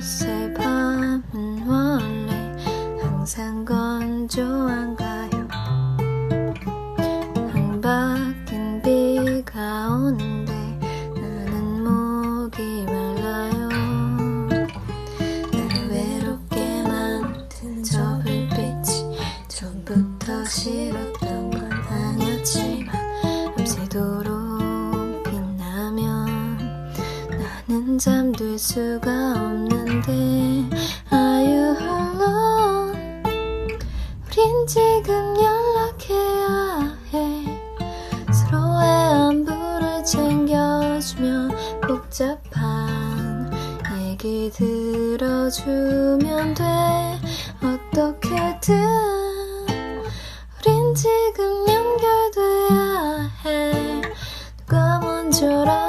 이곳의 밤은 원래 항상 건조한가요? 한바뀐 비가 오는데 나는 목이 말라요. 나를 외롭게 만든 저 불빛이 처음부터 싫 잠들 수가 없는데 Are you alone? 우린 지금 연락해야 해. 서로의 안부를 챙겨주며 복잡한 얘기 들어주면 돼. 어떻게든 우린 지금 연결돼야 해. 누가 못하게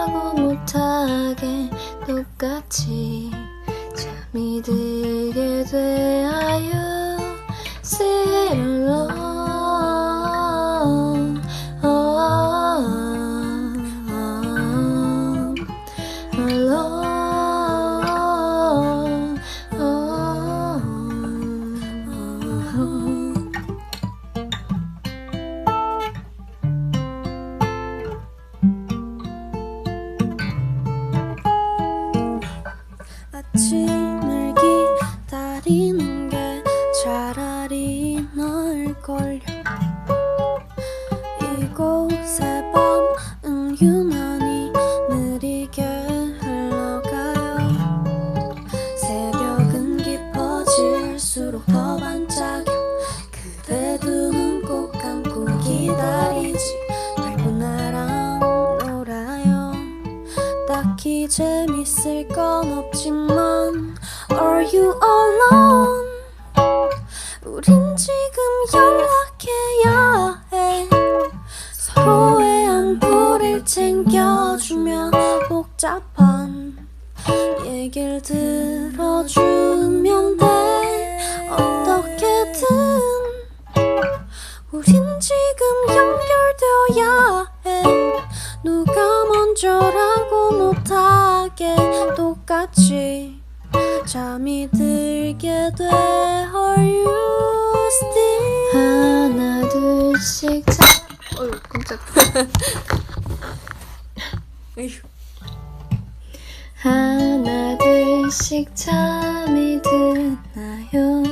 똑같이 잠이 들게 돼 걸요 이곳의 밤은 유난히 느리게 흘러가요. 새벽은 깊어질수록 더 반짝여. 그대 두 눈 꼭 감고 기다리지. 말고 나랑 놀아요. 딱히 재밌을 건 없지만 Are you alone? 우린 지금 연락해야 해. 서로의 안부를 챙겨주며 복잡한 얘길 들어주면 돼. 어떻게든 우린 지금 연결되어야 해. 누가 먼저라고 못하게 똑같이 잠이 들게 돼 Are you still 하나 둘씩 자 어휴 깜짝 하나 둘씩 잠이 드나요?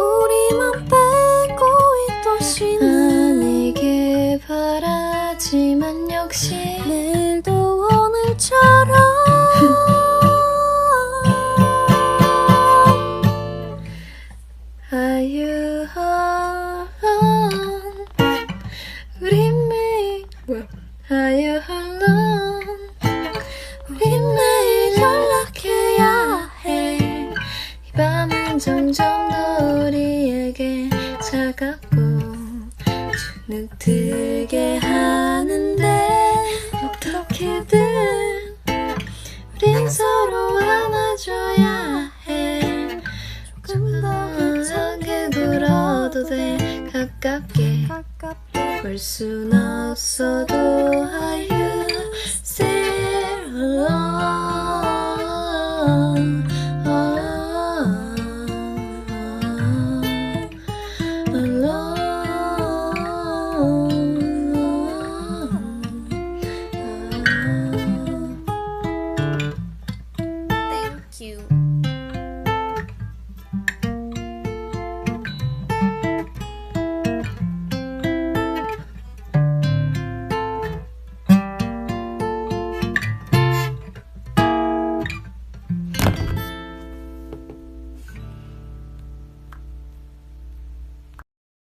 우리만 빼고 이 도시는 아니길 바라지만 역시 내일도 오늘처럼 Are you alone? 우리 매일 뭐야? Are you alone? 우리 매일 연락해야 해. 이 밤은 점점 더 우리에게 차갑고 주눅 들게 하는데 어떻게든 우린 서로 안아줘야 굴어도 돼 가깝게. 볼 순 없어도 you